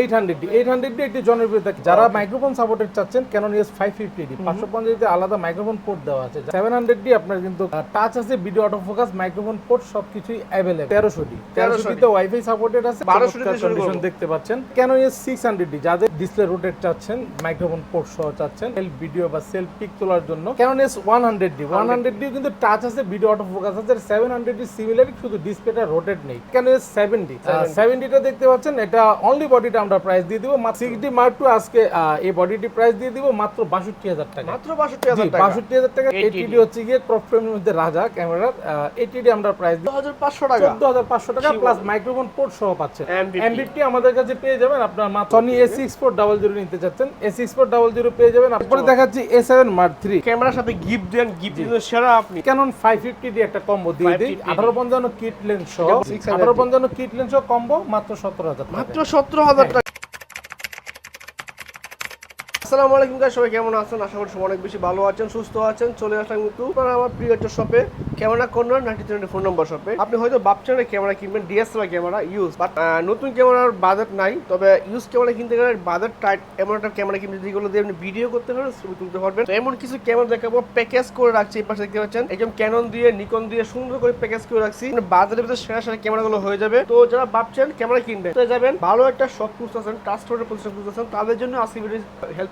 Eight hundred D eight hundred D একটি জনপ্রিয়তা যারা মাইক্রোফোন সাপোর্টেড চাচ্ছেন Canon S five fifty D পাঁচশো পঞ্চাশতে আলাদা মাইক্রোফোন পোর্ট দেওয়া আছে। সেভেন হান্ড্রেড ডি আপনার কিন্তু টাচ আছে video auto focus microphone port সবকিছুই অ্যাভেলেবল তেরোশো ডি তেরোশো ডিতে ওয়াইফাই সাপোর্টেড আছে 1200 দিয়ে শুরু কন্ডিশন দেখতে পাচ্ছেন। Canon S six hundred D যাদের ডিসপ্লে রোটেট চাচ্ছেন মাইক্রোফোন পোর্ট সহ চাচ্ছেন সেলফ ভিডিও বা সেলফ পিক তোলার জন্য। Canon S one hundred D one hundred D কিন্তু টাচ আছে ভিডিও অটো ফোকাস আছে সেভেন হান্ড্রেড ডি সিমিলার শুধু ডিসপ্লেটা রোটেট নেই। ক্যানন এস সেভেন্টি সেভেন্টিটা দেখতে পাচ্ছেন এটা অনলি বডিটা আমরা প্রাইস দিয়ে দিব। সিক্স ডি মার্ক টু আজকে এই বডিটি প্রাইস দিয়ে দিব মাত্র বাষট্টি হাজার টাকা। মাত্র বাষট্টি হাজার টাকা। বাষট্টি হাজার টাকা। 80D এইটিডি হচ্ছে গিয়ে ক্রপ ফ্রেমের মধ্যে রাজা ক্যামেরার এইটিডি আমরা প্রাইস দিই হাজার পাঁচশো টাকা। চোদ্দ হাজার পাঁচশো টাকা প্লাস মাইক্রোফোন পোর্ট সহ পাচ্ছেন M50 এমবিপি আমাদের কাছে পেয়ে যাবেন। আপনার মাত্র Sony A six four double zero নিতে চাচ্ছেন। A six four double zero পেয়ে যাবেন। তারপরে দেখাচ্ছি এ সেভেন মার্ক থ্রি ক্যামেরার সাথে গিফট দেন গিফট কিন্তু সেরা আপনি। ক্যানন ফাইভ ফিফটি দিয়ে একটা কম্বো দিয়ে দিই। আঠারো পঞ্চান্ন কিট লেন্স সহ। আঠারো পঞ্চান্ন কিট লেন্স সহ কম্বো মাত্র সতেরো হাজার মাত্র সতেরো হাজার টাকা আসসালামু আলাইকুম গাইস সবাই কেমন আছেন? আশা করি সবাই অনেক বেশি ভালো আছেন, সুস্থ আছেন। চলে আসলাম কিন্তু আপনারা আমার প্রিয় একটা শপে camera corner ninety twenty phone number শপে আপনি হয়তো ভাবছেন ক্যামেরা কিনবেন? ডিএসএলআর ক্যামেরা ইউজ বাট নতুন ক্যামেরার বাজেট নাই, তবে ইউজ ক্যামেরা কিনতে গেলে বাজেট টাইট এমন একটা ক্যামেরা কিনতে যেগুলো দিয়ে আপনি ভিডিও করতে পারবেন ছবি তুলতে পারবেন। তো এমন কিছু ক্যামেরা দেখাবো প্যাকেজ করে রাখছি, এই পাশে দেখতে পাচ্ছেন। একদম ক্যানন দিয়ে নিকন দিয়ে সুন্দর করে প্যাকেজ করে রাখছি। মানে বাজারের ভিতরে সেরা সেরা ক্যামেরাগুলো হয়ে যাবে। তো যারা ভাবছেন ক্যামেরা কিনবেন তো যাবেন। ভালো একটা শপ খুঁজতেছেন ট্রাস্টেড প্রতিষ্ঠান খুঁজতেছেন তাদের জন্য আজকে ভিডিও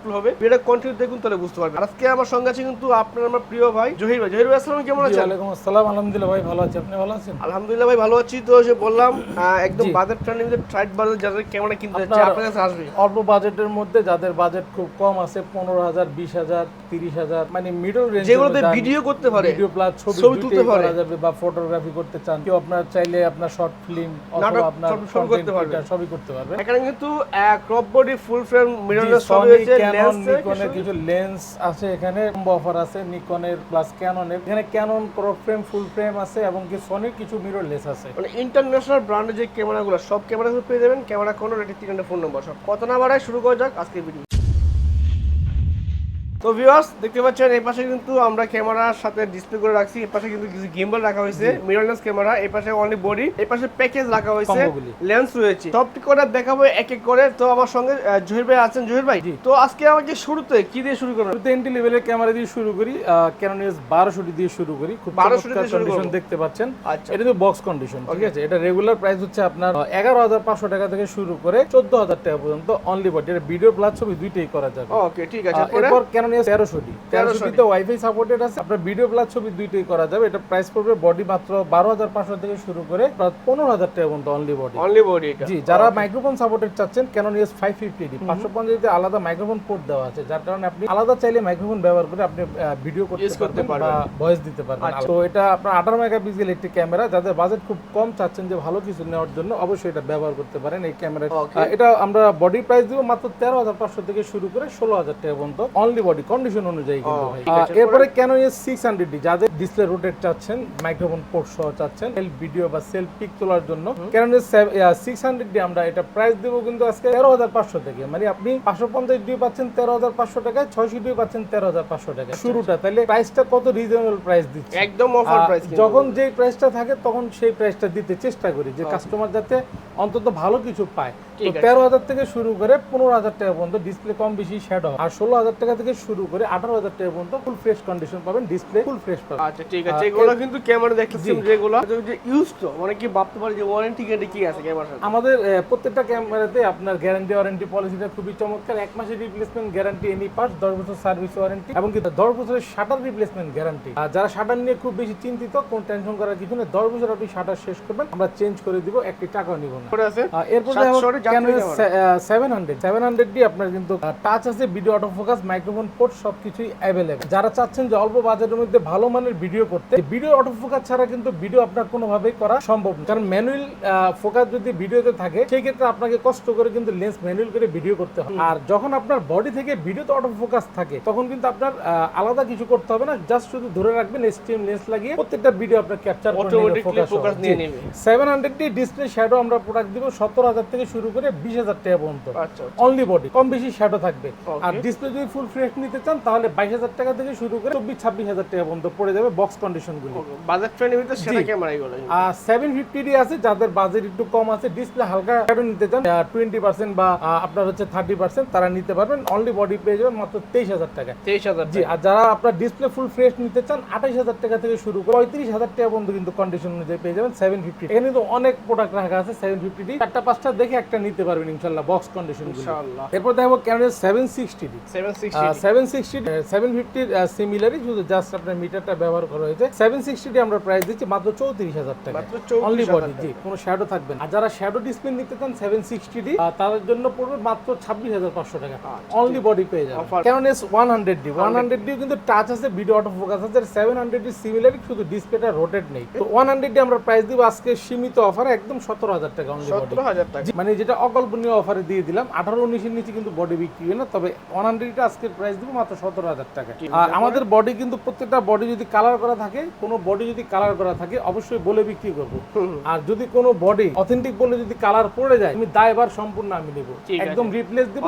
হেল্পফুল হবে। ভিডিওটা কন্টিনিউ দেখুন তাহলে বুঝতে পারবেন। আজকে আমার সঙ্গে আছে কিন্তু আপনার আমার প্রিয় ভাই জহির ভাই। জহির ভাই আসসালাম কেমন আছেন? ওয়ালাইকুম আসসালাম আলহামদুলিল্লাহ ভাই ভালো আছি। আপনি ভালো আছেন? আলহামদুলিল্লাহ ভাই ভালো আছি তো সে বললাম একদম জি। বাজার ট্রেন্ডিং ট্রাইট বাজার যাদের ক্যামেরা কিনতে যাচ্ছে আপনার- কাছে আসবে। অল্প বাজেটের মধ্যে যাদের বাজেট খুব কম আছে পনেরো হাজার বিশ হাজার তিরিশ হাজার মানে মিডল রেঞ্জ যেগুলোতে ভিডিও করতে পারে ভিডিও প্লাস ছবি তুলতে পারে। যাবে বা ফটোগ্রাফি করতে চান। কেউ আপনার চাইলে আপনার শর্ট ফিল্ম অথবা আপনার সব- সবই করতে পারবে। সবই করতে পারবে। এখানে কিন্তু crop body full frame mirrorless সব হয়েছে লেন্স নিকনের কিছু লেন্স আছে এখানে অফার আছে নিকনের প্লাস ক্যাননের এখানে Canon crop frame full frame আছে এবং কি সনির কিছু মিরর লেস আছে। মানে ইন্টারন্যাশনাল ব্র্যান্ডের যে ক্যামেরাগুলো সব ক্যামেরা পেয়ে যাবেন। ক্যামেরা কোনো রেটে তিনটে ফোন নম্বর সব কত না বাড়ায় শুরু করা যাক আজকের ভিডিও তো ভিউয়ার্স দেখতে পাচ্ছেন এই পাশে কিন্তু আমরা ক্যামেরার সাথে ডিসপ্লে করে রাখছি। এই পাশে কিন্তু কিছু গিম্বল রাখা হয়েছে মিররলেস ক্যামেরা এই পাশে অনলি বডি এই পাশে প্যাকেজ রাখা হয়েছে। লেন্স রয়েছে। সবটি করে দেখাবো এক এক করে। তো আমার সঙ্গে জহির ভাই আছেন। জহির ভাই জি। তো আজকে আমাকে শুরুতে কি দিয়ে শুরু করবেন? শুরুতে এন্ট্রি লেভেলের ক্যামেরা দিয়ে শুরু করি। ক্যানন এস বারোশোটি দিয়ে শুরু করি। খুব 1200 দিয়ে কন্ডিশন দেখতে পাচ্ছেন। আচ্ছা। এটা তো বক্স কন্ডিশন ঠিক আছে? এটা রেগুলার প্রাইস হচ্ছে আপনার এগারো হাজার পাঁচশো টাকা থেকে শুরু করে চোদ্দ হাজার টাকা পর্যন্ত অনলি বডি এটা ভিডিও প্লাস ছবি দুইটাই করা যাবে। ওকে ঠিক আছে। পরে এরপর? ক্যানন এস তেরোশো ডি 1300 ওয়াইফাই সাপোর্টেড আছে। আপনার ভিডিও প্লাস ছবি দুইটাই করা যাবে। এটা প্রাইস পড়বে বডি মাত্র বারো হাজার পাঁচশো থেকে শুরু করে পনেরো হাজার টাকা পর্যন্ত অনলি বডি অনলি বডি জি যারা মাইক্রোফোন সাপোর্টেড চাচ্ছেন এস ফাইভ ফিফটি ডি পাঁচশো আলাদা মাইক্রোফোন পোর্ট দেওয়া আছে। যার কারণে আপনি আলাদা চাইলে মাইক্রোফোন ব্যবহার করে আপনি ভিডিও করতে পারবেন বা ভয়েস দিতে পারবেন। তো এটা আপনার আঠারো মেগাপিক্সেল একটি ক্যামেরা যাদের বাজেট খুব কম চাচ্ছেন যে ভালো কিছু নেওয়ার জন্য অবশ্যই এটা ব্যবহার করতে পারেন এই ক্যামেরা এটা আমরা বডি প্রাইস দিব মাত্র তেরো হাজার পাঁচশো থেকে শুরু করে ষোলো হাজার টাকা পর্যন্ত অনলি বডি কন্ডিশন অনুযায়ী কিন্তু ভাই আহ, এরপরে Canon S six hundred D যাদের ডিসপ্লে রোটেট চাচ্ছেন মাইক্রোফোন পোর্ট সহ চাচ্ছেন সেলফ ভিডিও বা সেলফ পিক তোলার জন্য Canon S six hundred D আমরা এটা প্রাইস দেবো কিন্তু আজকে তেরো হাজার পাঁচশো থেকে মানে আপনি পাঁচশো পঞ্চাশ ডি পাচ্ছেন তেরো হাজার পাঁচশো টাকায় ছয়শো ডি পাচ্ছেন তেরো হাজার পাঁচশো টাকা শুরুটা তাহলে প্রাইসটা কত রিজনেবল প্রাইস দিচ্ছে? একদম অফার প্রাইস যখন যেই প্রাইসটা থাকে তখন সেই প্রাইসটা দিতে চেষ্টা করি যে কাস্টমার যাতে অন্তত ভালো কিছু পায়। তেরো হাজার থেকে শুরু করে পনেরো হাজার টাকা পর্যন্ত ডিসপ্লে কম বেশি শ্যাডো আর ষোলো হাজার টাকা থেকে শুরু করে আঠারো হাজার টাকা পর্যন্ত ফুল ফ্রেশ কন্ডিশন পাবেন ডিসপ্লে ফুল ফ্রেশ পাবেন। আচ্ছা ঠিক আছে। এগুলো কিন্তু ক্যামেরা দেখতেছি। যেগুলো। যে ইউজ তো অনেকে ভাবতে পারে যে ওয়ারেন্টি গ্যারান্টি কি আছে ক্যামেরার আমাদের প্রত্যেকটা ক্যামেরাতে আপনার গ্যারান্টি ওয়ারেন্টি পলিসিটা খুবই চমৎকার। এক মাসের রিপ্লেসমেন্ট গ্যারান্টি এনি পাস দশ বছর সার্ভিস ওয়ারেন্টি এবং কি দশ বছরের শাটার রিপ্লেসমেন্ট গ্যারান্টি আর যারা শাটার নিয়ে খুব বেশি চিন্তিত কোন টেনশন করার কিছু নেই দশ বছর আপনি শাটার শেষ করবেন আমরা চেঞ্জ করে দিব একটি টাকাও নিব না। এরপর যাত্রী seven hundred seven hundred D আপনার কিন্তু টাচ আছে video auto focus microphone port available যারা চাচ্ছেন যে অল্প বাজেটের মধ্যে ভালো মানের ভিডিও করতে ভিডিও অটো ফোকাস ছাড়া কিন্তু ভিডিও আপনার কোনোভাবেই করা সম্ভব না। কারণ ম্যানুয়াল ফোকাস যদি ভিডিওতে থাকে সেই ক্ষেত্রে আপনাকে কষ্ট করে কিন্তু লেন্স ম্যানুয়াল করে ভিডিও করতে হবে। আর যখন আপনার বডি থেকে ভিডিওতে অটো ফোকাস থাকে তখন কিন্তু আপনার আলাদা কিছু করতে হবে না জাস্ট শুধু ধরে রাখবেন এসটিএম লেন্স লাগিয়ে প্রত্যেকটা ভিডিও আপনার ক্যাপচার করে ফোকাস ফোকাস নিয়ে নেবে। Seven hundred D display shadow আমরা প্রোডাক্ট দিব সত্তর হাজার থেকে শুরু করে করে বিশ হাজার টাকা পর্যন্ত। অনলি বডি কম বেশি শ্যাডো থাকবে। আর ডিসপ্লে যদি ফুল ফ্রেশ নিতে চান তাহলে বাইশ হাজার টাকা থেকে শুরু করে চব্বিশ ছাব্বিশ হাজার টাকা পর্যন্ত পড়ে যাবে বক্স কন্ডিশন গুলি। বাজেট ফ্রেন্ডের ভিতরে সেটা জি। ক্যামেরা এগুলো আর সেভেন ডি আছে যাদের বাজেট একটু কম আছে ডিসপ্লে হালকা শ্যাডো নিতে চান টোয়েন্টি পার্সেন্ট বা আপনার হচ্ছে থার্টি পার্সেন্ট তারা নিতে পারবেন। অনলি বডি পেয়ে যাবেন মাত্র তেইশ হাজার টাকা তেইশ হাজার জি আর যারা আপনার ডিসপ্লে ফুল ফ্রেশ নিতে চান আঠাইশ হাজার টাকা থেকে শুরু করে পঁয়ত্রিশ হাজার টাকা পর্যন্ত কিন্তু কন্ডিশন অনুযায়ী পেয়ে যাবেন সেভেন ফিফটি এখানে কিন্তু অনেক প্রোডাক্ট রাখা আছে সেভেন ফিফটি ডি চারটা পাঁচটা দেখে একটা নিতে পারবেন ইনশাল্লাহ বক্স কন্ডিশন ইনশাআল্লাহ। এরপর দেখব camera seven sixty seven sixty seven ফিফটির সিমিলারই শুধু জাস্ট আপনার মিটারটা ব্যবহার করা হয়েছে। সেভেন সিক্সটি আমরা প্রাইস দিচ্ছি মাত্র চৌত্রিশ হাজার টাকা। মাত্র অনলি 34,000 বডি জি কোনো শ্যাডো থাকবে না। আর যারা শ্যাডো ডিসপ্লে নিতে চান সেভেন সিক্সটি ডি তাদের জন্য পড়বে মাত্র ছাব্বিশ হাজার পাঁচশো টাকা। অনলি বডি পেয়ে যাবে. কারণ S one hundred D one hundred D কিন্তু টাচ আছে ভিডিও অটো ফোকাস আছে সেভেন হান্ড্রেড ডি সিমিলারই শুধু ডিসপ্লেটা রোটেট নেই। তো ওয়ান হান্ড্রেড ডি আমরা প্রাইস দিব আজকে সীমিত অফারে একদম সতেরো হাজার টাকা অনলি বডি মানে যেটা অকল্পনীয় অফারে দিয়ে দিলাম। আঠারো উনিশের নিচে কিন্তু বডি বিক্রি হয় না তবে ওয়ান হান্ড্রেডটা আজকের প্রাইস দিব মাত্র সতেরো হাজার টাকা আর আমাদের বডি কিন্তু প্রত্যেকটা বডি যদি কালার করা থাকে কোনো বডি যদি কালার করা থাকে অবশ্যই বলে বিক্রি করব। আর যদি কোনো বডি অথেন্টিক বলে যদি কালার পড়ে যায় আমি দায়বার সম্পূর্ণ আমি নেব। একদম রিপ্লেস দিব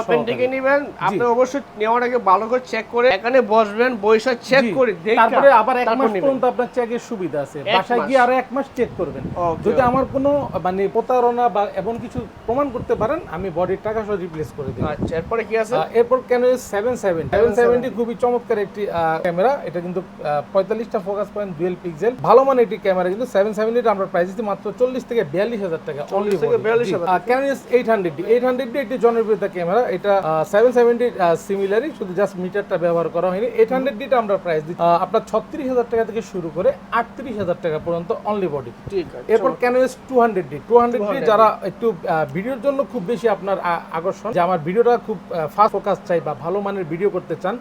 অথেন্টিক নেবেন। আপনি অবশ্যই নেওয়ার আগে ভালো করে চেক করে এখানে বসবেন বইসা চেক করে তারপরে আবার এক মাস পর্যন্ত আপনার চেকের সুবিধা আছে। বাসায় গিয়ে আরও এক মাস চেক করবেন। যদি আমার কোনো মানে প্রতারণা বা এমন কিছু প্রমাণ করতে পারেন আমি বডির টাকা সহ রিপ্লেস করে দিই আচ্ছা এরপরে কি আছে? এরপর Canon seven seven seven seventy খুবই চমৎকার একটি ক্যামেরা এটা কিন্তু পঁয়তাল্লিশটা ফোকাস পয়েন্ট ডুয়েল পিক্সেল ভালো মানে একটি ক্যামেরা কিন্তু সেভেন সেভেন্টির আমরা প্রাইস দিচ্ছি মাত্র চল্লিশ থেকে বিয়াল্লিশ হাজার টাকা 40 থেকে 42,000 Canon eight hundred eight hundred একটি জনপ্রিয়তা ক্যামেরা এটা সেভেন সেভেন্টি সিমিলারই শুধু জাস্ট মিটারটা ব্যবহার করা হয়নি। এইট হান্ড্রেড ডিটা আমরা প্রাইস দিচ্ছি। আপনার ছত্রিশ হাজার টাকা থেকে শুরু করে আটত্রিশ হাজার টাকা পর্যন্ত অনলি বডি ঠিক আছে এরপর Canon EOS two hundred D two hundred D যারা একটু ভিডিওর জন্য খুব বেশি আপনার আকর্ষণ। যে আমার ভিডিওটা খুব ফাস্ট ফোকাস চাই বা ভালো মানের ভিডিও করতে চান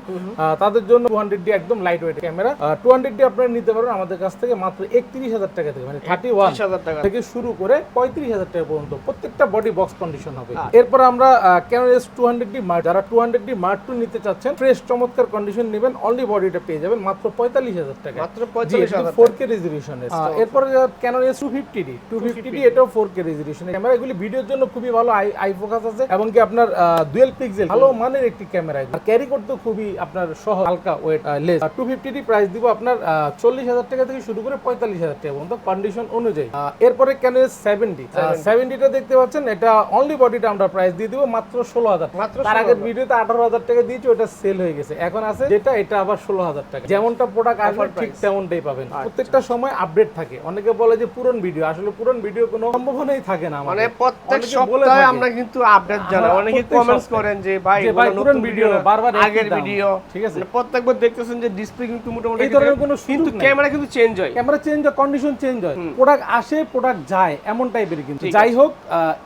তাদের জন্য টু হান্ড্রেড ডি একদম light weight camera two hundred D আপনারা নিতে পারবেন আমাদের কাছ থেকে মাত্র একত্রিশ হাজার টাকা থেকে মানে থার্টি ওয়ান টাকা। থেকে শুরু করে পঁয়ত্রিশ হাজার টাকা পর্যন্ত প্রত্যেকটা বডি বক্স কন্ডিশন হবে। আচ্ছা। এরপর আমরা Canon EOS two hundred D mark যারা two hundred D mark two নিতে চাচ্ছেন ফ্রেশ চমৎকার কন্ডিশন নেবেন অনলি বডিটা পেয়ে যাবেন মাত্র পঁয়তাল্লিশ হাজার টাকা। মাত্র পঁয়তাল্লিশ হাজার ফোর কে রেজলিউশন এরপরে Canon S two fifty D two fifty D এটাও ফোর কে রেজলিউশন ক্যামেরা এগুলি ভিডিওর জন্য খুবই ভালো আই আই ফোকাস আছে এবং কি আপনার ডুয়েল পিক্সেল ভালো মানের একটি ক্যামেরা আর ক্যারি করতে খুবই আপনার সহ হালকা weight less two fifty price দিব আপনার চল্লিশ হাজার টাকা থেকে শুরু করে পঁয়তাল্লিশ হাজার টাকা পর্যন্ত কন্ডিশন অনুযায়ী। এরপরে এস সেভেন্টি সেভেন্টিটা দেখতে পাচ্ছেন এটা অনলি বডিটা আমরা প্রাইস দিয়ে দিব মাত্র ষোলো হাজার মাত্র তার আগের ভিডিওতে আঠারো হাজার টাকা দিয়েছি ওটা সেল হয়ে গেছে। এখন আছে যেটা এটা আবার ষোলো হাজার টাকা। যেমনটা প্রোডাক্ট আসবে ঠিক তেমনটাই পাবেন। আচ্ছা। প্রত্যেকটা সময় আপডেট থাকে। অনেকে বলে যে পুরন ভিডিও আসলে পুরন ভিডিও কোনো সম্ভাবনাই থাকে না মানে। প্রত্যেক সপ্তাহে আমরা কিন্তু আপডেট জানাই। হ্যাঁ, অনেকে কমেন্টস করেন যে ভাই নতুন ভিডিও, বারবার আগের ভিডিও ঠিক আছে। মানে প্রত্যেকবার দেখতেছেন যে ডিসপ্লে কিন্তু মোটামুটি এই ধরনের কোনো কিন্তু ক্যামেরা কিন্তু চেঞ্জ হয়। ক্যামেরা চেঞ্জ হয় কন্ডিশন চেঞ্জ হয়। প্রোডাক্ট আসে প্রোডাক্ট যায় এমন টাইপের কিন্তু। যাই হোক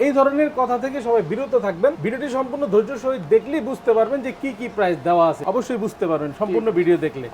এই ধরনের কথা থেকে সবাই বিরত থাকবেন। ভিডিওটি সম্পূর্ণ ধৈর্য সহিত দেখলেই বুঝতে পারবেন যে কি কি প্রাইস দেওয়া আছে। অবশ্যই বুঝতে পারবেন সম্পূর্ণ ভিডিও দেখলে।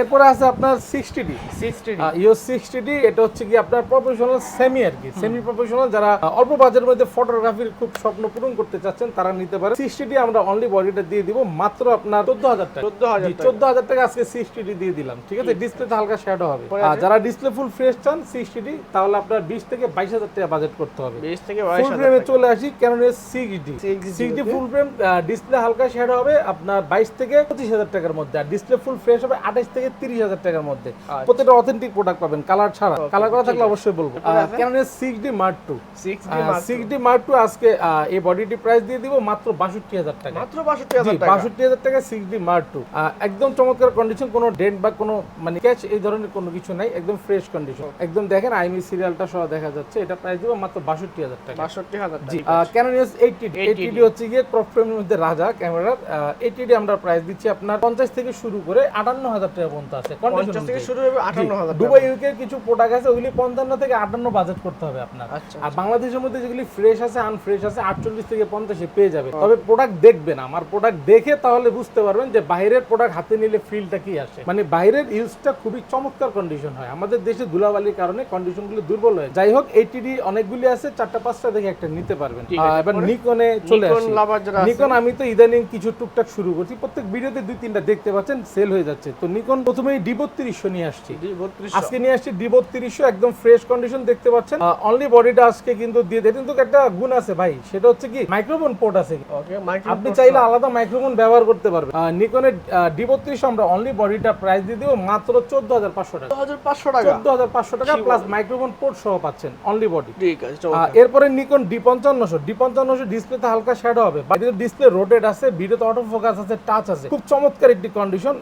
এরপরে আছে আপনার sixty D sixty E O sixty D এটা হচ্ছে কি আপনার প্রফেশনাল সেমি আর কি। সেমি প্রফেশনাল যারা অল্প অল্প বাজেটের মধ্যে ফটোগ্রাফির খুব স্বপ্ন পূরণ করতে চাচ্ছেন তারা নিতে পারে। সিক্সটি আমরা অনলি বডিটা দিয়ে দিব মাত্র আপনার চোদ্দ হাজার টাকা। 14,000 টাকা। চোদ্দ হাজার টাকা আজকে সিক্সটি দিয়ে দিলাম ঠিক আছে? ডিসপ্লেতে হালকা শ্যাডো হবে। আর যারা ডিসপ্লে ফুল ফ্রেশ চান সিক্সটি তাহলে আপনার বিশ থেকে বাইশ হাজার টাকা বাজেট করতে হবে। বিশ থেকে ফুল ফ্রেমে চলে আসি Canon six D six D full frame display হালকা শেড হবে আপনার বাইশ থেকে পঁচিশ হাজার টাকার মধ্যে। আর ডিসপ্লে ফুল ফ্রেশ হবে আঠাশ থেকে তিরিশ হাজার টাকার মধ্যে। আচ্ছা। প্রত্যেকটা অথেন্টিক প্রোডাক্ট পাবেন কালার ছাড়া। কালার করা থাকলে অবশ্যই বলব। Canon six D mark two six D mark two আজকে এই বডিটি প্রাইস দিয়ে দিব মাত্র বাষট্টি হাজার টাকা। মাত্র বাষট্টি হাজার টাকা। বাষট্টি হাজার টাকা সিক্স ডি মার্ক টু। একদম চমৎকার কন্ডিশন কোনো ডেন্ট বা কোনো মানে ক্যাচ এই ধরনের কোনো কিছু নাই একদম ফ্রেশ কন্ডিশন একদম দেখেন আইমি সিরিয়ালটা সহ দেখা যাচ্ছে এটা প্রাইস দিব মাত্র বাষট্টি হাজার টাকা। বাষট্টি হাজার জি ক্যানন ইউএস এইটটি এইটটি হচ্ছে গিয়ে ক্রপ ফ্রেমের মধ্যে রাজা ক্যামেরার এইটটি আমরা প্রাইস দিচ্ছি আপনার পঞ্চাশ থেকে শুরু করে আটান্ন হাজার টাকা পর্যন্ত আছে। পঞ্চাশ থেকে শুরু হবে আঠান্ন হাজার দুবাই ইউকে কিছু প্রোডাক্ট আছে ওগুলি পঞ্চান্ন থেকে আটান্ন বাজেট করতে হবে আপনার। আচ্ছা আর বাংলাদেশের মধ্যে যেগুলি ফ্রেশ আছে আনফ্রেশ আছে আটচল্লিশ থেকে পঞ্চাশে পেয়ে যাবে। তবে প্রোডাক্ট দেখবেন আমার প্রোডাক্ট দেখে তাহলে বুঝতে পারবেন যে বাইরের প্রোডাক্ট হাতে নিলে ফিলটা কি আসে। মানে বাইরের ইউজটা খুবই চমৎকার কন্ডিশন হয়। আমাদের দেশে ধুলাবালির কারণে কন্ডিশনগুলো দুর্বল হয় যাই হোক এইটিডি অনেকগুলি আছে চারটা পাঁচটা দেখে একটা নিতে পারবেন। এবার নিকনে চলে নিকন আসি। নিকন আমি তো ইদানিং কিছু টুকটাক শুরু করছি। প্রত্যেক ভিডিওতে দুই তিনটা দেখতে পাচ্ছেন সেল হয়ে যাচ্ছে। তো নিকন প্রথমেই ডি বত্রিশশো নিয়ে আসছি। আজকে নিয়ে আসছি ডি বত্রিশশো একদম ফ্রেশ কন্ডিশন দেখতে পাচ্ছেন। অনলি বডিটা আজকে কিন্তু দিয়ে দেয় কিন্তু একটা গুণ আছে ভাই সেটা হচ্ছে কি মাইক্রোফোন পোর্ট আছে। আপনি চাইলে আলাদা মাইক্রোফোন ব্যবহার করতে পারবেন। নিকনের ডি বত্রিশ আমরা অনলি বডিটা প্রাইস দিয়ে দিব মাত্র চোদ্দ হাজার পাঁচশো টাকা। চোদ্দ হাজার পাঁচশো টাকা? প্লাস মাইক্রোফোন পোর্ট সহ পাচ্ছেন অনলি বডি ঠিক আছে এরপরে নিকন ডি পঞ্চান্নশো। ডি পঞ্চান্নশো ডিসপ্লেতে হালকা শ্যাডো হবে। ডিসপ্লে রোটেট আছে ভিডিওতে অটো ফোকাস আছে টাচ আছে। খুব চমৎকার একটি কন্ডিশন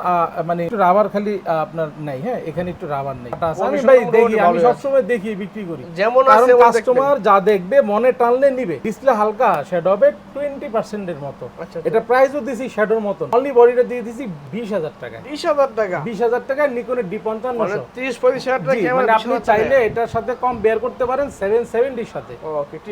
মানে একটু রাবার খালি আপনার নাই হ্যাঁ এখানে একটু রাবার নেই। আমি ভাই দেখি আমি সবসময় দেখি বিক্রি করি। যেমন আছে কাস্টমার যা দেখবে মনে টানলে নিবে। ডিসপ্লে হালকা শ্যাডো হবে টোয়েন্টি পার্সেন্টের মতো। আচ্ছা, এটা প্রাইসও দিছি শ্যাডোর মতো অনলি বডিটা দিয়ে দিছি বিশ হাজার টাকা বিশ হাজার টাকা? বিশ হাজার টাকায় নিকনের ডি মানে পঞ্চান্নশো তিরিশ পঁয়ত্রিশ হাজার টাকা মানে আপনি চাইলে এটার সাথে কম বের করতে পারেন সেভেন সেভেন্টির সাথে।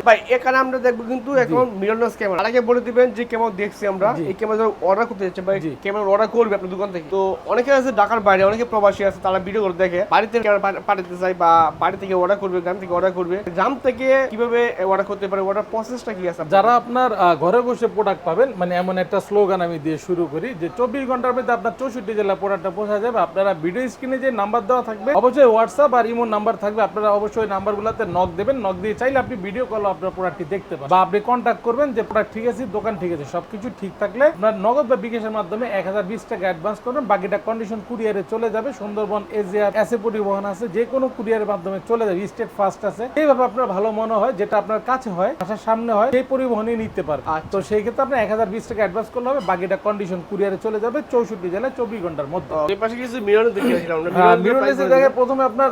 ভাই এখানে আমরা দেখব কিন্তু এখন মিররলেস ক্যামেরা আগে বলে দিবেন যে ক্যামেরা দেখছি আমরা এই ক্যামেরা অর্ডার করতে যাচ্ছে ভাই ক্যামেরা অর্ডার করবে আপনার দোকান থেকে। তো অনেকে আছে ঢাকার বাইরে অনেকে প্রবাসী আছে তারা ভিডিও করে দেখে। বাড়িতে ক্যামেরা পাঠাতে চাই বা বাড়ি থেকে অর্ডার করবে গ্রাম থেকে অর্ডার করবে। গ্রাম থেকে কীভাবে অর্ডার করতে পারে অর্ডার প্রসেসটা কি আছে যারা আপনার ঘরে বসে প্রোডাক্ট পাবেন মানে এমন একটা স্লোগান আমি দিয়ে শুরু করি যে চব্বিশ ঘণ্টার মধ্যে আপনার চৌষট্টি জেলা প্রোডাক্টটা পৌঁছা যাবে। আপনারা ভিডিও স্ক্রিনে যে নাম্বার দেওয়া থাকবে, অবশ্যই হোয়াটসঅ্যাপ আর ইমোর নাম্বার থাকবে। আপনারা অবশ্যই নাম্বারগুলোতে নক দেবেন নক দিয়ে চাইলে আপনি ভিডিও কল আপনার প্রোডাক্টটি দেখতে পারেন বা আপনি কন্ট্যাক্ট করবেন যে প্রোডাক্ট ঠিক আছে, দোকান ঠিক আছে, সবকিছু ঠিক থাকলে আপনার নগদ বা বিকাশের মাধ্যমে এক হাজার বিশ টাকা অ্যাডভান্স করবেন। বাকিটা কন্ডিশন কুরিয়ারে চলে যাবে। সুন্দরবন এজিআর এসে পরিবহন আছে যে কোনো কুরিয়ারের মাধ্যমে চলে যাবে। স্টেট ফার্স্ট আছে। এইভাবে আপনার ভালো মনে হয়, যেটা আপনার কাছে হয় বাসার সামনে হয় সেই পরিবহনই নিতে পারবে আচ্ছা। তো সেই ক্ষেত্রে আপনার এক হাজার বিশ টাকা অ্যাডভান্স করলে হবে বাকিটা কন্ডিশন কুরিয়ারে চলে যাবে চৌষট্টি জেলায় চব্বিশ ঘণ্টার মধ্যে। পাশে কিছু দেখিয়েছিলাম মিররলেসের প্রথমে আপনার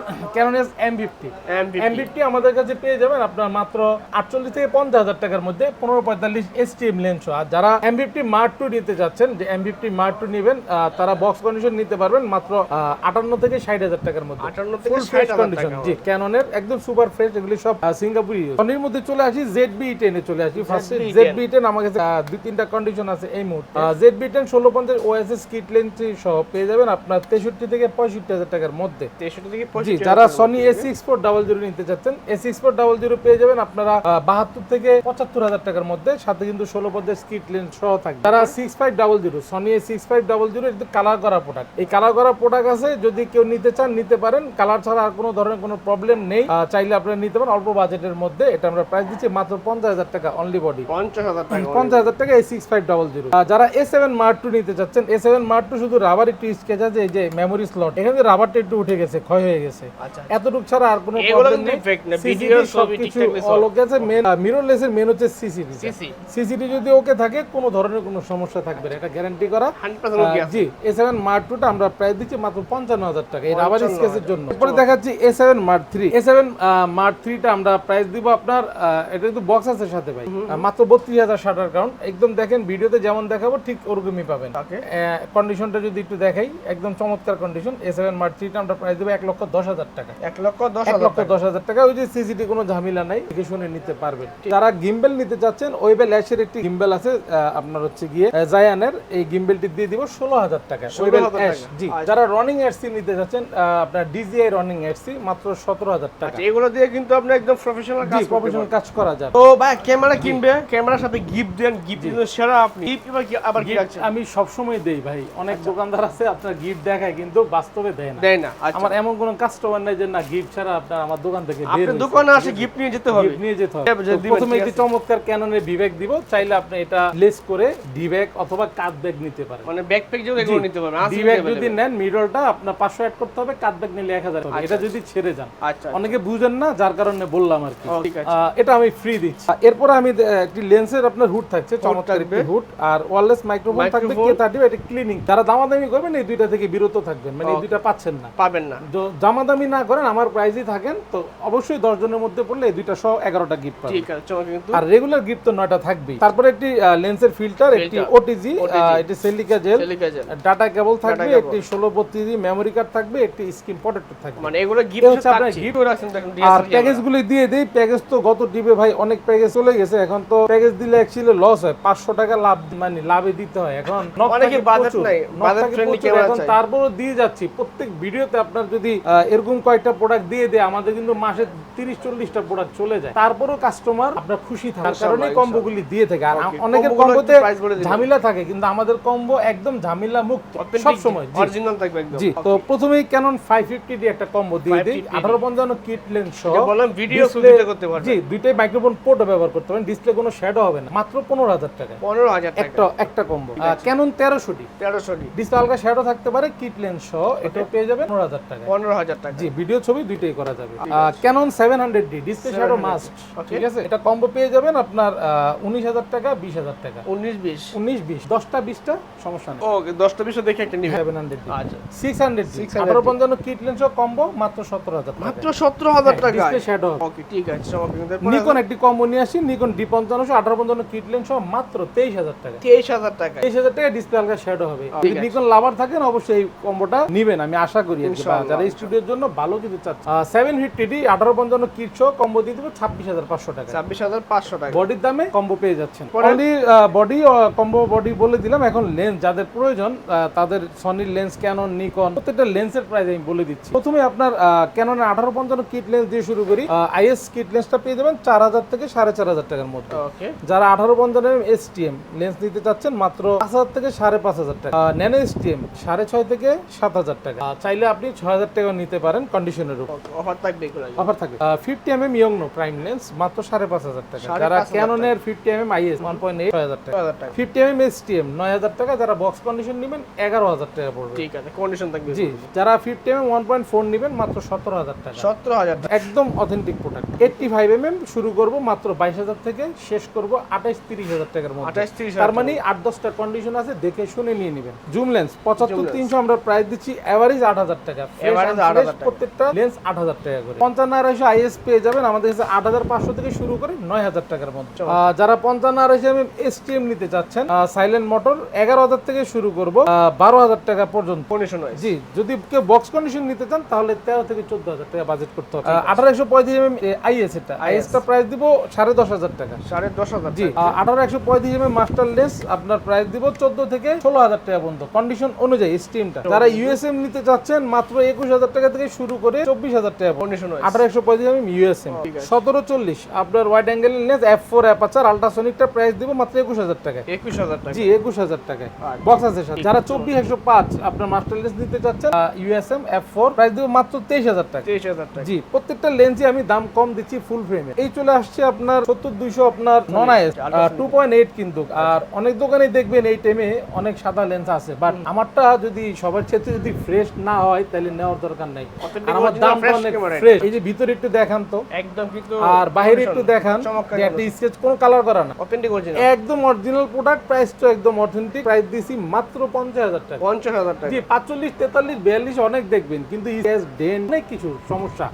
এম ফিফটি এম ফিফটি আমাদের কাছে পেয়ে যাবেন আপনার মাত্র আটচল্লিশ থেকে পঞ্চাশ হাজার টাকার মধ্যে পনেরো পঁয়তাল্লিশ এস টি এম লেন্স আর যারা এম ফিফটি মার্ক টু নিতে যাচ্ছেন যে এম ফিফটি মার্ক টু নেবেন তারা বক্স কন্ডিশন নিতে পারবেন মাত্র আটান্ন থেকে ষাট হাজার টাকার মধ্যে। 58 থেকে ফুল 60 ফ্রেশ হাজার কন্ডিশন জি ক্যাননের একদম সুপার ফ্রেশ এগুলি সব সিঙ্গাপুরি সনির মধ্যে চলে আসি জেড বি টেনে চলে আসি। ফার্স্টে জেড বি টেন আমার কাছে দুই তিনটা কন্ডিশন আছে এই মুহূর্তে। জেড বি টেন ষোলো পঞ্চাশ ওএসএস কিট লেন্স সহ পেয়ে যাবেন আপনার তেষট্টি থেকে পঁয়ষট্টি হাজার টাকার মধ্যে। তেষট্টি থেকে জি যারা Sony A six four double zero নিতে চাচ্ছেন A six four double zero পেয়ে যাবেন আপনারা বাহাত্তর থেকে পঁচাত্তর হাজার টাকার মধ্যে। সাথে কিন্তু ষোলো পদের স্কিট লেন্স সহ থাকবে। যারা six five double zero Sony A six five double zero কিন্তু কালার করা প্রোডাক্ট এই কালার করা প্রোডাক্ট আছে যদি কেউ নিতে চান নিতে পারেন। কালার ছাড়া আর কোনো ধরনের কোনো প্রবলেম নেই। চাইলে আপনারা নিতে পারেন অল্প বাজেটের মধ্যে। এটা আমরা প্রাইস দিচ্ছি মাত্র পঞ্চাশ হাজার টাকা অনলি বডি পঞ্চাশ হাজার টাকা পঞ্চাশ হাজার টাকা এই সিক্স ফাইভ ডাবল জিরো যারা এ সেভেন মার্ক টু নিতে চাচ্ছেন এ সেভেন মার্ক টু শুধু রাবার একটু স্কেচ আছে এই যে মেমোরি স্লট এখানে রাবারটা একটু উঠে গেছে ক্ষয় হয়ে গেছে। আচ্ছা এতটুক ছাড়া আর কোনো প্রবলেম নেই। ছবি সবকিছু ঠিকঠাক সব। অল ওকে আছে। মেন মিররলেসের মেন হচ্ছে সিসিটি সিসি সিসিটি যদি ওকে থাকে কোনো ধরনের কোনো সমস্যা থাকবে না। এটা গ্যারান্টি করা। ওকে জি এ সেভেন মার্ক টুটা আমরা প্রায় দিচ্ছি মাত্র পঞ্চান্ন হাজার টাকা এই রাবার স্কেচের জন্য। এরপরে দেখাচ্ছি A seven mark three A seven mark থ্রিটা আমরা প্রাইস দিব আপনার এটা কিন্তু বক্স আছে সাথে ভাই। মাত্র বত্রিশ হাজার শাটার কাউন্ট একদম দেখেন ভিডিওতে যেমন দেখাবো ঠিক ওরকমই পাবেন। কন্ডিশনটা যদি একটু দেখাই একদম চমৎকার কন্ডিশন এ সেভেন মার্ক থ্রিটা আমরা প্রাইস দেবো এক লক্ষ দশ হাজার টাকা। এক লক্ষ দশ লক্ষ দশ হাজার টাকা। ওই যে সিসিটি কোনো ঝামেলা নাই দেখে শুনে নিতে পারবেন। যারা গিম্বেল নিতে চাচ্ছেন ওয়েবে ল্যাশের একটি গিম্বেল আছে আপনার হচ্ছে গিয়ে জায়ানের এই গিম্বেলটি দিয়ে দিব ষোলো হাজার টাকা। 16,000 ওয়েবেল টাকা। অ্যাশ জি। আচ্ছা। যারা রানিং এডসি নিতে চাচ্ছেন আপনার ডিজিআই রানিং এডসি মাত্র সতেরো হাজার টাকা। আচ্ছা এগুলো দিয়ে কিন্তু আপনি একদম প্রফেশনাল কাজ প্রফেশনাল। কাজ করা যাবে। তো ভাই ক্যামেরা কিনবে? ক্যামেরার সাথে গিফট দেন গিফট কিন্তু সেরা আপনি। গিফট এবার কি আবার কি রাখছেন আমি সবসময় দেই ভাই। অনেক দোকানদার আছে আপনার গিফট দেখায় কিন্তু বাস্তবে দেয় না। দেয় না আচ্ছা। আমার এমন কোন কাস্টমার নাই যে না গিফট ছাড়া আপনার আমার দোকান থেকে বের আপনি দোকানে আসে গিফট নিয়ে যেতে হবে। নিয়ে যেতে হবে। প্রথমে একটি চমৎকার ক্যাননের বিবেক দিব। চাইলে আপনি এটা লেস করে ডিব্যাগ অথবা কাট ব্যাগ নিতে পারেন। মানে ব্যাকপ্যাক যেগুলো এগুলো নিতে পারবেন। আসলে ডিব্যাগ যদি নেন মিডলটা আপনার পাঁচশো অ্যাড করতে হবে কাট ব্যাগ নিলে এক হাজার। হবে এটা যদি ছেড়ে যান। আচ্ছা অনেকে বুঝেন না যার কারণে বললাম আর কি। আছে। এটা আমি ফ্রি দিচ্ছি। এরপরে আমি একটি লেন্সের আপনার হুড থাকছে চমৎকার একটি হুড আর ওয়ারলেস মাইক্রোফোন থাকবে। কে থার্টি এটা ক্লিনিং যারা দামাদামি করবেন এই দুইটা থেকে বিরত থাকবেন। মানে এই দুইটা পাচ্ছেন না। পাবেন না। দামাদামি না করেন আমার প্রাইজই থাকেন। তো অবশ্যই দশ জনের মধ্যে পড়লে এই দুইটা সহ এগারোটা গিফট পাবেন। ঠিক আছে চমৎকার কিন্তু। আর রেগুলার গিফট তো নয়টা থাকবেই। তারপরে একটি লেন্সের ফিল্টার একটি ওটিজি এটি silica gel silica gel data cable থাকবে একটি ষোলো বত্রিশ মেমোরি কার্ড থাকবে একটি স্ক্রিন প্রোটেক্টর থাকবে। মানে এগুলো গিফট হচ্ছে আপনার গিফট আর DSLR প্যাকেজ গুলি দিয়ে দেই প্যাকেজ তো গত টিপে ভাই অনেক প্যাকেজ চলে গেছে। এখন তো প্যাকেজ দিলে অ্যাকচুয়ালি লস হয়। পাঁচশো টাকা লাভ মানে লাভে দিতে হয়। এখন অনেকে প্রচুর, নাই, budget থাকে friendly এখন। তারপরও দিয়ে যাচ্ছি। প্রত্যেক ভিডিওতে আপনার যদি এরকম কয়েকটা প্রোডাক্ট দিয়ে দেয় আমাদের কিন্তু মাসে তিরিশ চল্লিশটা প্রোডাক্ট চলে যায়। তারপরও কাস্টমার আপনার খুশি থাকার কারণে ইনশাআল্লাহ, কম্বো গুলি দিয়ে থাকে। আর অনেকের কম্বোতে। ঝামেলা থাকে কিন্তু আমাদের কম্বো একদম ঝামেলা মুক্ত। সব সময় অরিজিনাল থাকবে একদম। জি তো প্রথমেই ক্যানন 550 দিয়ে একটা কম্বো দিয়ে দিই। 550 আঠারো পঞ্চান্ন কিট লেন্স সহ বললাম ভিডিও করতে পারবেন। জি দুইটাই মাইক্রোফোন পোর্টও ব্যবহার করতে পারেন ডিসপ্লে কোনো শ্যাডো হবে না মাত্র পনেরো হাজার টাকা। পনেরো হাজার টাকা। একটা একটা কম্বো ক্যানন তেরোশোটি তেরোশো টি ডিসপ্লে হালকা শ্যাডো থাকতে পারে কিট লেন্স সহ এটাও পেয়ে যাবেন পনেরো হাজার টাকা পনেরো হাজার টাকা জি ভিডিও ছবি দুইটাই করা যাবে। Canon seven hundred D display shadow must ঠিক আছে? এটা কম্বো পেয়ে যাবেন আপনার উনিশ হাজার টাকা বিশ হাজার টাকা। উনিশ বিশ। উনিশ বিশ। দশটা বিশটা সমস্যা নেই। ওকে দশটা বিশটা দেখে একটা নিবে সেভেন হান্ড্রেড আচ্ছা। সিক্স হান্ড্রেড 600 আঠারো পঞ্চান্ন কিট লেন্স সহ কম্বো মাত্র সতেরো হাজার টাকা। মাত্র সতেরো হাজার টাকা ডিসপ্লে শ্যাডো ওকে ঠিক আছে চমৎকার নিকন একটি কম্বো নিয়ে আসি নিকন ডি পঞ্চান্নশো আঠারো পঞ্চান্ন কিট লেন্স সহ মাত্র তেইশ হাজার টাকা। তেইশ হাজার টাকা। তেইশ হাজার টাকা ডিসপ্লে হালকা শ্যাডো হবে। নিকন লাভার থাকেন অবশ্যই এই কম্বোটা নিবেন আমি আশা করি। যারা স্টুডিওর জন্য ভালো কিছু চাচ্ছে সেভেন ফিফটি ডি আঠারো পঞ্চান্ন কিট সহ কম্বো দিয়ে দেবো ছাব্বিশ হাজার পাঁচশো টাকা। ছাব্বিশ হাজার পাঁচশো টাকা। বডির দামে কম্বো পেয়ে যাচ্ছেন। অনলি বডি কম্বো বডি বলে দিলাম এখন লেন্স যাদের প্রয়োজন তাদের সনির লেন্স ক্যানন নিকন প্রত্যেকটা লেন্সের প্রাইস আমি বলে দিচ্ছি। প্রথমে আপনার ক্যাননের আঠারো পঞ্চান্ন কিট লেন্স দিয়ে শুরু করি আইএস কিট লেন্সটা পেয়ে যাবেন চার হাজার থেকে সাড়ে চার হাজার টাকার মধ্যে। যারা আঠারো পঞ্চান্ন এস টিএম লেন্স নিতে চাচ্ছেন মাত্র পাঁচ হাজার থেকে সাড়ে পাঁচ হাজার টাকা। ন্যানো এস টিএম সাড়ে ছয় থেকে সাত হাজার টাকা। চাইলে আপনি ছয় হাজার টাকা নিতে পারেন কন্ডিশনের উপর। অফার থাকবে অফার থাকবে। ফিফটি এম এম ইয়ংনো প্রাইম লেন্স মাত্র সাড়ে পাঁচ হাজার টাকা। যারা ক্যাননের fifty M M IS one point eight হাজার টাকা। Fifty M M S T M নয় হাজার টাকা। যারা বক্স কন্ডিশন নেবেন এগারো হাজার টাকা পড়বে। ঠিক আছে কন্ডিশন থাকবে জি যারা fifty M M one point four নেবেন মাত্র সতেরো হাজার টাকা। সতেরো হাজার একদম authentic product eighty five M M শুরু করব মাত্র বাইশ হাজার থেকে শেষ করব আঠাইশ তিরিশ হাজার টাকার মধ্যে। আঠাশ তিরিশ তার মানে আট দশটা কন্ডিশন আছে দেখে শুনে নিয়ে নেবেন। জুম লেন্স পঁচাত্তর তিনশো আমরা প্রাইস দিচ্ছি এভারেজ আট হাজার টাকা। Fresh Average and 8,000 fresh টাকা। প্রত্যেকটা লেন্স আট হাজার টাকা করে। পঞ্চান্ন আড়াইশো আইএস পেয়ে যাবেন আমাদের কাছে আট হাজার পাঁচশো থেকে শুরু করে নয় হাজার টাকার মধ্যে। যারা পঞ্চান্ন আড়াইশো এম এস টি এম নিতে চাচ্ছেন সাইলেন্ট মোটর এগারো হাজার থেকে শুরু করব বারো হাজার টাকা পর্যন্ত। কন্ডিশন হয় জি যদি কেউ বক্স কন্ডিশন নিতে চান তাহলে তেরো থেকে চোদ্দ হাজার টাকা বাজেট করতে হবে। আঠারোশো পঁয়ত্রিশ এম আইএস এটা। আইএস টা প্রাইস দিব সাড়ে দশ হাজার টাকা। সাড়ে দশ হাজার জি আঠারো একশো পঁয়ত্রিশ এম মাস্টার লেস আপনার প্রাইস দিব চোদ্দ থেকে ষোলো হাজার টাকা পর্যন্ত। কন্ডিশন অনুযায়ী স্টিমটা যারা ইউএসএম নিতে চাচ্ছেন মাত্র একুশ হাজার টাকা থেকে শুরু করে চব্বিশ হাজার টাকা কন্ডিশন আঠারো একশো পঁয়ত্রিশ এম ইউএসএম। সতেরো চল্লিশ আপনার wide angle lens F four aperture আল্ট্রাসনিকটা price দিব মাত্র একুশ হাজার টাকা একুশ হাজার টাকা। জি একুশ হাজার টাকায়। বক্স আছে সাথে যারা চব্বিশ একশো পাঁচ আপনার মাস্টার লেন্স নিতে চাচ্ছেন ইউএসএম এফ ফোর প্রাইস দিব মাত্র তেইশ হাজার টাকা তেইশ হাজার টাকা। জি প্রত্যেকটা লেন্সে আমি দাম কম দিচ্ছি ফুল ফ্রেমে এই চলে আসছে আপনার সত্তর দুইশো আপনার non IS two point eight কিন্তু। আর অনেক দোকানে দেখবেন এই টাইমে অনেক সাদা লেন্স আছে। বাট আমারটা যদি সবার ক্ষেত্রে যদি ফ্রেশ না হয় তাহলে নেওয়ার দরকার নাই। আর আমার দাম অনেক ফ্রেশ এই যে ভিতরে একটু দেখান তো। একদম কিন্তু আর বাইরে একটু দেখান একটা স্কেচ কোনো কালার করা না। অথেন্টিক অরিজিনাল একদম অরিজিনাল প্রোডাক্ট প্রাইস তো একদম অথেন্টিক প্রাইস দিছি মাত্র পঞ্চাশ হাজার টাকা। পঞ্চাশ হাজার টাকা। জি পাঁচচল্লিশ তেতাল্লিশ বিয়াল্লিশ অনেক দেখবেন। কিন্তু ডেন অনেক কিছু সমস্যা।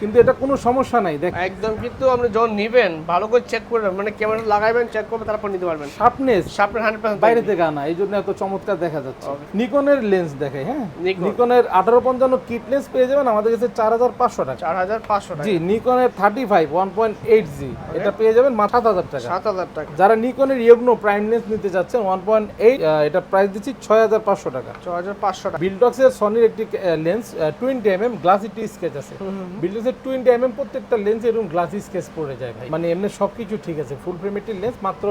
কিন্তু এটা কোনো সমস্যা নাই দেখ একদম কিন্তু আপনি যখন নিবেন ভালো করে চেক করবেন মানে ক্যামেরা লাগাইবেন চেক করবেন তারপর নিতে পারবেন। শার্পনেস সামনে হান্ড্রেড পার্সেন্ট বাইরে থেকে আনা এই জন্য এত চমৎকার দেখা যাচ্ছে। নিকনের লেন্স দেখাই হ্যাঁ? নিকনের আঠারো পঞ্চান্ন কিট লেন্স পেয়ে যাবেন আমাদের কাছে চার হাজার পাঁচশো টাকা। চার হাজার পাঁচশো টাকা। জি নিকনের thirty five one point eight G এটা পেয়ে যাবেন মাত্র সাত হাজার টাকা। সাত হাজার টাকা। যারা নিকনের ইয়োগনো প্রাইম লেন্স নিতে যাচ্ছেন ওয়ান পয়েন্ট এইট এটা প্রাইস দিচ্ছি ছয় হাজার পাঁচশো টাকা। ছ হাজার পাঁচশো টাকা। বিলডক্সের সনির একটি lens twenty M M glassy টি স্কেচ আছে। বিলডক্সের টোয়েন্টি এম এম প্রত্যেকটা লেন্স এরকম গ্লাসি স্কেচ পড়ে যায় ভাই। মানে এমনি সবকিছু ঠিক আছে ফুল ফ্রেমেটির লেন্স মাত্র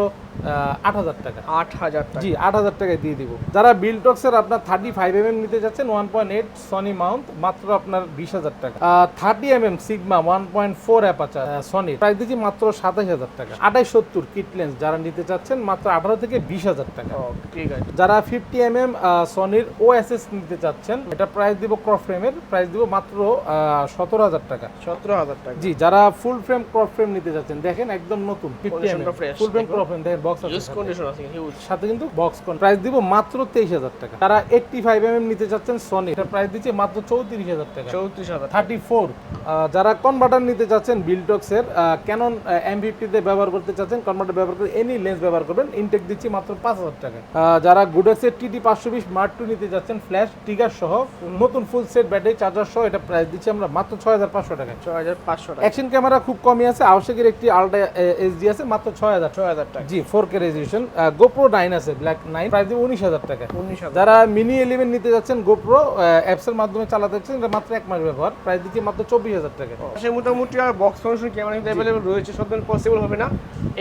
আট হাজার টাকা। আট হাজার টাকা। জি আট হাজার টাকায় দিয়ে দিব। যারা বিলটক্সের আপনার থার্টি ফাইভ এম এম নিতে যাচ্ছেন one point eight Sony mount মাত্র আপনার বিশ হাজার টাকা। Thirty M M Sigma one point four aperture Sony price দিচ্ছি মাত্র সাতাশ হাজার টাকা। আঠাশ সত্তর কিট লেন্স যারা নিতে চাচ্ছেন মাত্র আঠারো থেকে বিশ হাজার টাকা। ঠিক আছে। যারা ফিফটি এম এম সনির ও এস এস নিতে চাচ্ছেন এটা প্রাইস দিব ক্রপ ফ্রেমের প্রাইস দিব মাত্র সতেরো হাজার টাকা। সতেরো হাজার টাকা। জি যারা ফুল ফ্রেম ক্রপ ফ্রেম নিতে যাচ্ছেন। দেখেন একদম নতুন। ফুল ফ্রেম ক্রপ ফ্রেম দেখেন। বক্স আছে কন্ডিশন আছে সাথে কিন্তু বক্স প্রাইস দিব মাত্র তেইশ হাজার টাকা। তারা এইটটি ফাইভ এম এম নিতে চাচ্ছেন সনি এটা প্রাইস দিচ্ছে মাত্র চৌত্রিশ হাজার টাকা। চৌত্রিশ হাজার থার্টি ফোর যারা কনভার্টার নিতে বিলটক্সের ক্যানন ফিফটিতে ব্যবহার করতে চাচ্ছেন কনভার্টার ব্যবহার করে এনি লেন্স ব্যবহার করবেন ইনটেক দিচ্ছি মাত্র পাঁচ হাজার টাকা। আহ, যারা গুডেক্সের টিটি পাঁচশো বিশ মার্ক টু নিতে যাচ্ছেন ফ্ল্যাশ টিগার সহ নতুন ফুল সেট ব্যাটারি চার্জার সহ এটা প্রাইস দিচ্ছি আমরা মাত্র ছয় হাজার পাঁচশো টাকা ছ হাজার পাঁচশো টাকা। অ্যাকশন ক্যামেরা খুব কমই আছে আবশ্যকের একটি আলট্রা এইচডি আছে মাত্র ছয় হাজার ছয় হাজার টাকা। জি four K resolution GoPro nine আছে ব্ল্যাক নাইন প্রাইস দিব উনিশ হাজার টাকা। উনিশ হাজার। যারা মিনি এলিভেন নিতে যাচ্ছেন গোপ্রো অ্যাপস এর মাধ্যমে চালাতে যাচ্ছেন এটা মাত্র এক মাস ব্যবহার প্রাইস দিচ্ছি মাত্র চব্বিশ হাজার টাকা। সে মোটামুটি আর বক্স ফাংশন ক্যামেরা কিন্তু অ্যাভেলেবল রয়েছে সব পসিবল হবে না।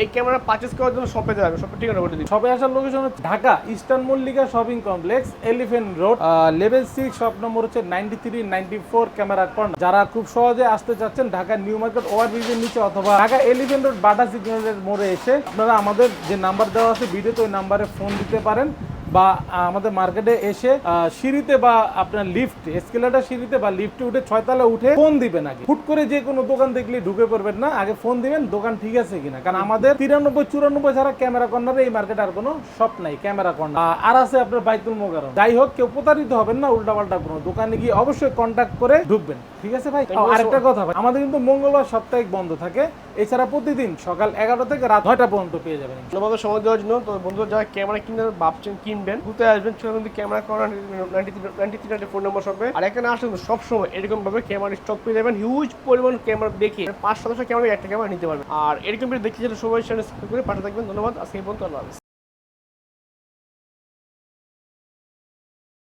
এই ক্যামেরা পারচেস করার জন্য শপে যাবে শপের ঠিকানা বলে দিই সবে আসার লোকেশন হচ্ছে Dhaka Eastern Mallika Shopping Complex Elephant Road level six shop number হচ্ছে ninety three ninety four camera corner যারা খুব সহজে আসতে চাচ্ছেন ঢাকা নিউ মার্কেট ওভার ব্রিজের নিচে অথবা ঢাকা এলিভেন রোড বাটা সিগন্যালের মোড়ে এসে আপনারা আমাদের যে নাম্বার দেওয়া আছে, ভিডিওতে ওই নাম্বারে ফোন দিতে পারেন। বা আমাদের মার্কেটে এসে সিঁড়িতে বা আপনার লিফট এসকেলেটার সিঁড়িতে বা লিফটে উঠে ছয়তলা উঠে ফোন দিবেন আগে। হুট করে যে কোনো দোকান দেখলে ঢুকে পড়বেন না আগে ফোন দিবেন দোকান ঠিক আছে কিনা। কারণ আমাদের তিরানব্বই চুরানব্বই ছাড়া ক্যামেরা কর্নারে এই মার্কেটে আর কোনো শপ নাই ক্যামেরা কর্নার আর আছে আপনার বাইতুল মোকারম যাই হোক কেউ প্রতারিত হবেন না উল্টা পাল্টা কোনো। দোকানে গিয়ে অবশ্যই কন্ট্যাক্ট করে ঢুকবেন। ঠিক আছে ভাই? আরেকটা কথা ভাই আমাদের কিন্তু মঙ্গলবার সাপ্তাহিক বন্ধ থাকে। এছাড়া প্রতিদিন সকাল এগারোটা থেকে রাত নয়টা পর্যন্ত পেয়ে যাবেন। সময় দেওয়ার জন্য। তো বন্ধুরা যারা ক্যামেরা কিনতে ভাবছেন কিনবেন ঘুরতে আসবেন, চলে কিন্তু ক্যামেরা করার নাইনটি থ্রি ফোন নম্বর আর এখানে আসলে সবসময় এরকম ভাবে ক্যামেরা স্টক পেয়ে যাবেন হিউজ পরিমাণ ক্যামেরা দেখে পাঁচ শতাংশ ক্যামেরা একটা ক্যামেরা নিতে পারবেন। আর এরকম দেখতে গেলে সবাই সেটা করে পাঠিয়ে থাকবেন। ধন্যবাদ, আজকে পর্যন্ত, আল্লাহ।